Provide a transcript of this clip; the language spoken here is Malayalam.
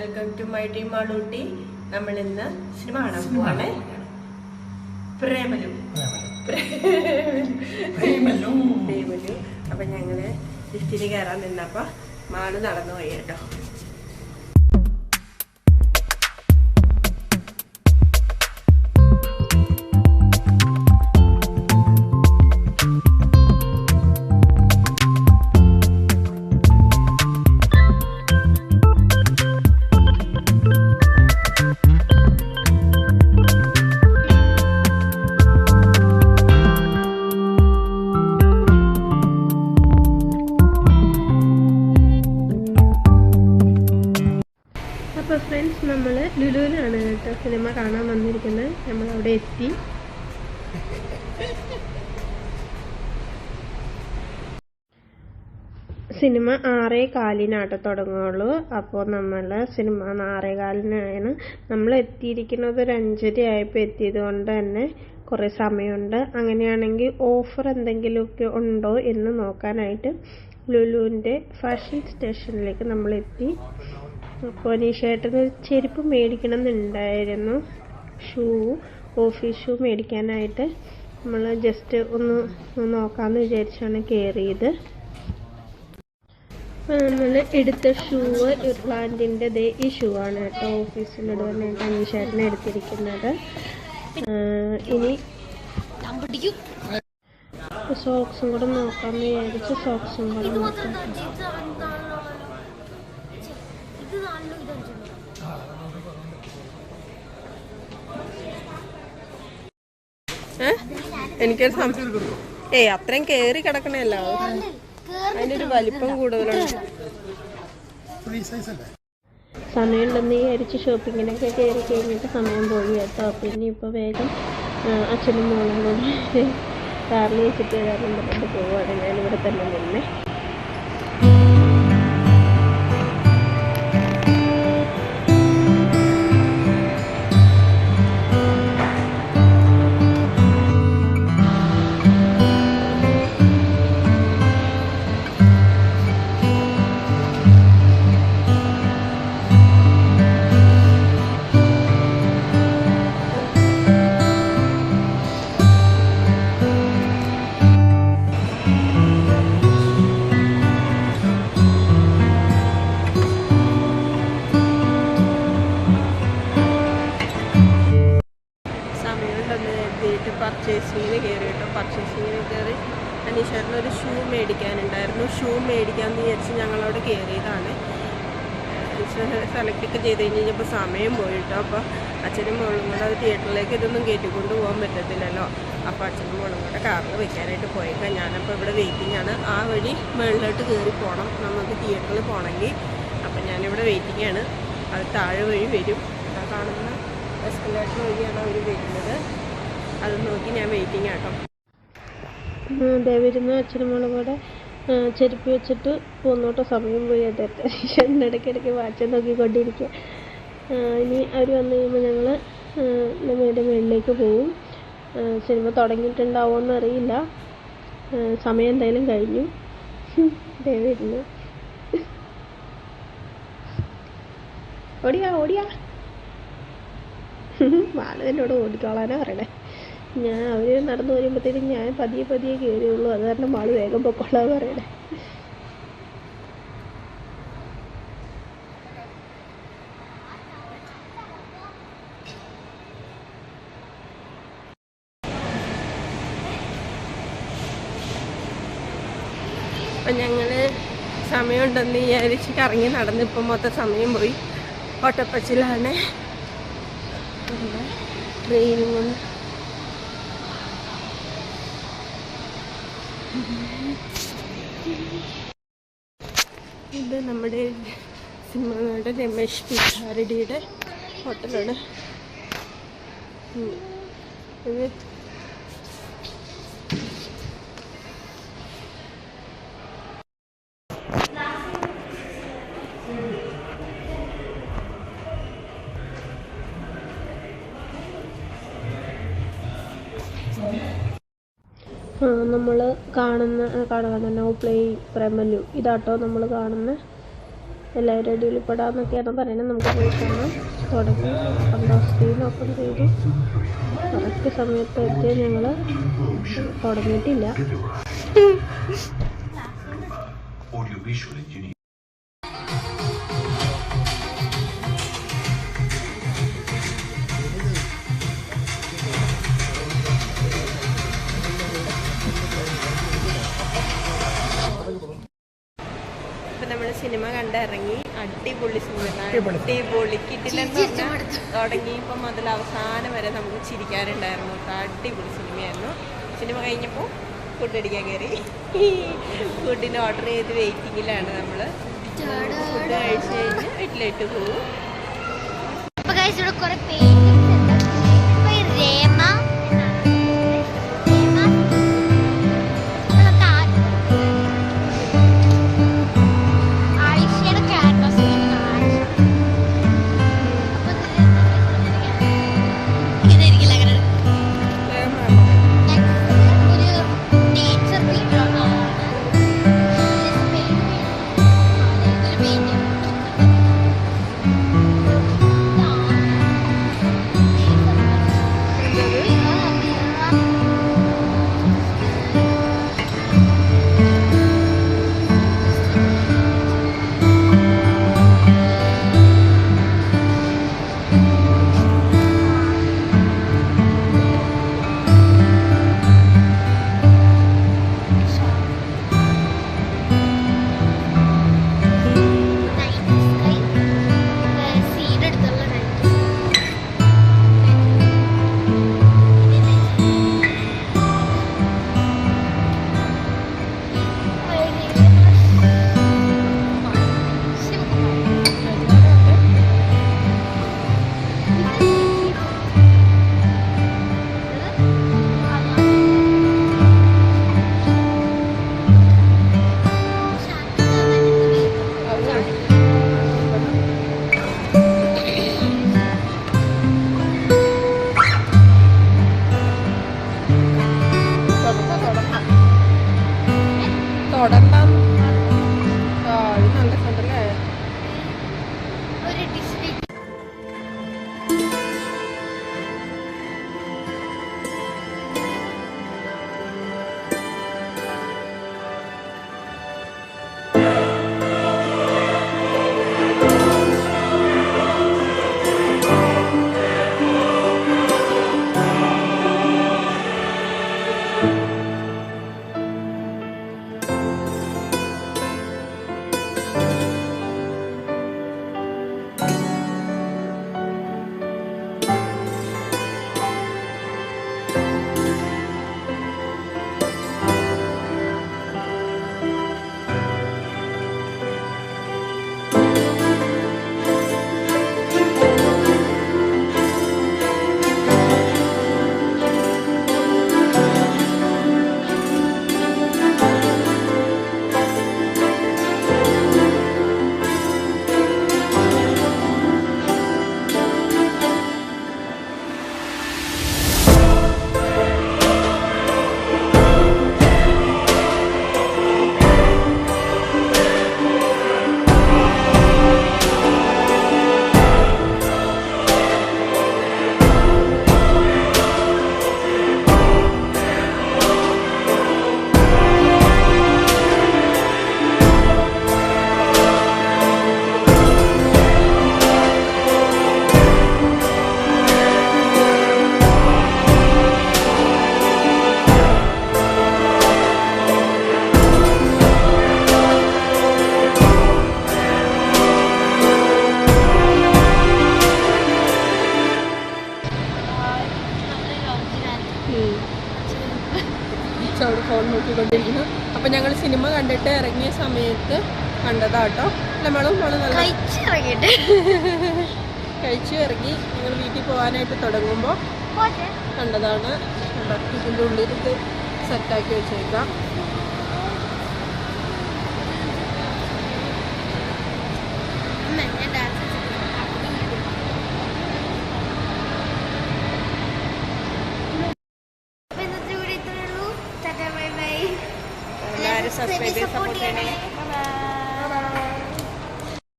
Welcome to my team Malootty നമ്മൾ ഇന്ന് സിനിമ കാണാൻ പോവാണ്. പ്രേമലു. പ്രേമലു. പ്രേമലു. അപ്പൊ ഞങ്ങൾ ലിഫ്റ്റിന് കയറാൻ നിന്നപ്പോ മാൾ നടന്നു പോയി കേട്ടോ. നമ്മൾ ലുലുവിനാണ് കേട്ടോ സിനിമ കാണാൻ വന്നിരിക്കുന്നത്. നമ്മൾ അവിടെ എത്തി. സിനിമ ആറേ കാലിനാട്ടോ തുടങ്ങുള്ളൂ അപ്പോൾ നമ്മൾ സിനിമ ആറേ കാലിനായാണ് നമ്മൾ എത്തിയിരിക്കുന്നത് ഒരു അഞ്ചര ആയപ്പോൾ എത്തിയത് കൊണ്ട് തന്നെ കുറേ സമയമുണ്ട്. അങ്ങനെയാണെങ്കിൽ ഓഫർ എന്തെങ്കിലുമൊക്കെ ഉണ്ടോ എന്ന് നോക്കാനായിട്ട് ലുലുവിന്റെ ഫാഷൻ സ്റ്റേഷനിലേക്ക് നമ്മൾ എത്തി. അപ്പോൾ നിഷേട്ടന് ചെരുപ്പ് മേടിക്കണം എന്നുണ്ടായിരുന്നു ഷൂ ഓഫീസ് ഷൂ മേടിക്കാനായിട്ട് നമ്മൾ ജസ്റ്റ് ഒന്ന് നോക്കാമെന്ന് വിചാരിച്ചാണ് കയറിയത് നമ്മൾ എടുത്ത ഷൂ ഇർലാൻഡിന്റെ ദേ ഈ ഷൂ ആണ് കേട്ടോ ഓഫീസിലിടുവാനായിട്ട് അനീഷേട്ടനെ എടുത്തിരിക്കുന്നത്. ഇനി സോക്സും കൂടെ നോക്കാമെന്ന് വിചാരിച്ച് സോക്സും കൂടെ നോക്കാം. എനിക്കൊരു സംശയം ഏയ് അത്രയും കേറി കിടക്കണല്ലോ അതിനൊരു വലിപ്പം കൂടുതലുണ്ട്. ഫ്രീ സൈസ് അല്ലേ സമയമുണ്ടെന്ന് വിചാരിച്ച് ഷോപ്പിങ്ങിനൊക്കെ കയറി കഴിഞ്ഞിട്ട് സമയം പോയി കേട്ടോ. പിന്നെ ഇപ്പോൾ വേഗം അച്ഛനും മോളും കൂടി കാറിൽ വെച്ചിട്ട് വരാറുണ്ട് പറഞ്ഞിട്ട് പോവുകയാണ് ഞാനിവിടെ തന്നെ നിന്നെ. പർച്ചേസിങ്ങിന് കയറി കേട്ടോ. പർച്ചേസിങ്ങിന് കയറി അനീഷേട്ടന് ഒരു ഷൂ മേടിക്കാനുണ്ടായിരുന്നു. ഷൂ മേടിക്കാമെന്ന് വിചാരിച്ച് ഞങ്ങളവിടെ കയറിയതാണ് സെലക്ട് ഒക്കെ ചെയ്ത് കഴിഞ്ഞ് കഴിഞ്ഞപ്പോൾ സമയം പോയിട്ടോ അപ്പോൾ അച്ഛനും മോളും കൂടെ അത് തിയേറ്ററിലേക്ക് ഇതൊന്നും കയറ്റിക്കൊണ്ട് പോകാൻ പറ്റത്തില്ലല്ലോ. അപ്പോൾ അച്ഛനും മോളും കൂടെ കാറിൽ വെക്കാനായിട്ട് പോയേക്കാം. ഞാനപ്പോൾ ഇവിടെ വെയിറ്റിംഗ് ആണ്. ആ വഴി മുകളിലോട്ട് കയറി പോകണം നമുക്ക് തിയേറ്ററിൽ പോകണമെങ്കിൽ അപ്പം ഞാനിവിടെ വെയിറ്റിംഗ് ആണ്. അത് താഴെ വഴി വരും. ആ കാണുന്ന എസ്കലേറ്റർ വഴിയാണ് അവർ വരുന്നത്. അത് നോക്കി ഞാൻ വെയിറ്റിംഗ് ആട്ടോ ദേ വരുന്ന അച്ഛനും മോളും കൂടെ ചെരുപ്പ് വെച്ചിട്ട് പോന്നോട്ടോ സമയം പോയി അദ്ദേഹത്തെ ഇടയ്ക്കിടയ്ക്ക് വാച്ച് നോക്കിക്കൊണ്ടിരിക്കുക. ഇനി അവർ വന്നു കഴിയുമ്പോൾ ഞങ്ങൾ നമ്മുടെ മുകളിലേക്ക് പോവും. സിനിമ തുടങ്ങിയിട്ടുണ്ടാവുമെന്ന് അറിയില്ല. സമയം എന്തായാലും കഴിഞ്ഞു. ദേ വരുന്നു. ഓടിയാ ഓടിയാ. മാൾ എന്നോട് ഓടിക്കോളാനാ പറയണേ. ഞാൻ അവർ നടന്നു വരുമ്പോഴത്തേക്കും ഞാൻ പതിയെ പതിയെ കയറിയുള്ളൂ അത് കാരണം ആൾ വേഗം പൊക്കോളാ പറയണേ. അപ്പം ഞങ്ങൾ സമയമുണ്ടെന്ന് വിചാരിച്ച് കറങ്ങി നടന്ന് ഇപ്പം മൊത്തം സമയം പോയി. ഓട്ടപ്പച്ചിലാണ്. ട്രെയിനും ഇത് നമ്മുടെ സിനിമയുടെ രമേശ് പിഷാരടിയുടെ ഹോട്ടലാണ് ഉം. ഇത് നമ്മൾ കാണുന്ന കാണുക നോ പ്ലേ പ്രമലു ഇതാട്ടോ നമ്മൾ കാണുന്ന. എല്ലാവരും അടിപൊളിപ്പെടാമെന്നൊക്കെയാണ് പറയുന്നത് നമുക്ക് പോയി കാണാം. തുടങ്ങി. സ്ക്രീൻ ഓപ്പൺ ചെയ്തു. കറക്റ്റ് സമയത്ത് എത്തിയ ഞങ്ങൾ തുടങ്ങിയിട്ടില്ല. കണ്ടിറങ്ങി അടിപൊളി സിനിമ അടിപൊളി കിട്ടില്ലെന്ന് പറഞ്ഞാൽ തുടങ്ങിയപ്പോൾ മുതൽ അവസാനം വരെ നമുക്ക് ചിരിക്കാനുണ്ടായിരുന്നു അടിപൊളി സിനിമയായിരുന്നു സിനിമ കഴിഞ്ഞപ്പോൾ ഫുഡ് അടിക്കാൻ കയറി ഫുഡിന് ഓർഡർ ചെയ്ത് വെയിറ്റിങ്ങിലാണ് നമ്മൾ ഫുഡ് കഴിച്ച് കഴിഞ്ഞ് വീട്ടിലേക്ക് പോകും ഒരു ഡിസ്ട്രിക്ട് അവിടെ ഫോൺ നോക്കിക്കൊണ്ടിരിക്കുന്നു. അപ്പൊ ഞങ്ങൾ സിനിമ കണ്ടിട്ട് ഇറങ്ങിയ സമയത്ത് കണ്ടതാട്ടോ. നമ്മളും കഴിച്ചിറങ്ങിട്ട് കഴിച്ചു ഇറങ്ങി ഞങ്ങൾ വീട്ടിൽ പോകാനായിട്ട് തുടങ്ങുമ്പോൾ പോട്ടെ. കണ്ടതാണ്. ഇതിന്റെ ഇതിന്റെ ഉള്ളിലിട്ട് സെറ്റാക്കി വെച്ചേക്കാം.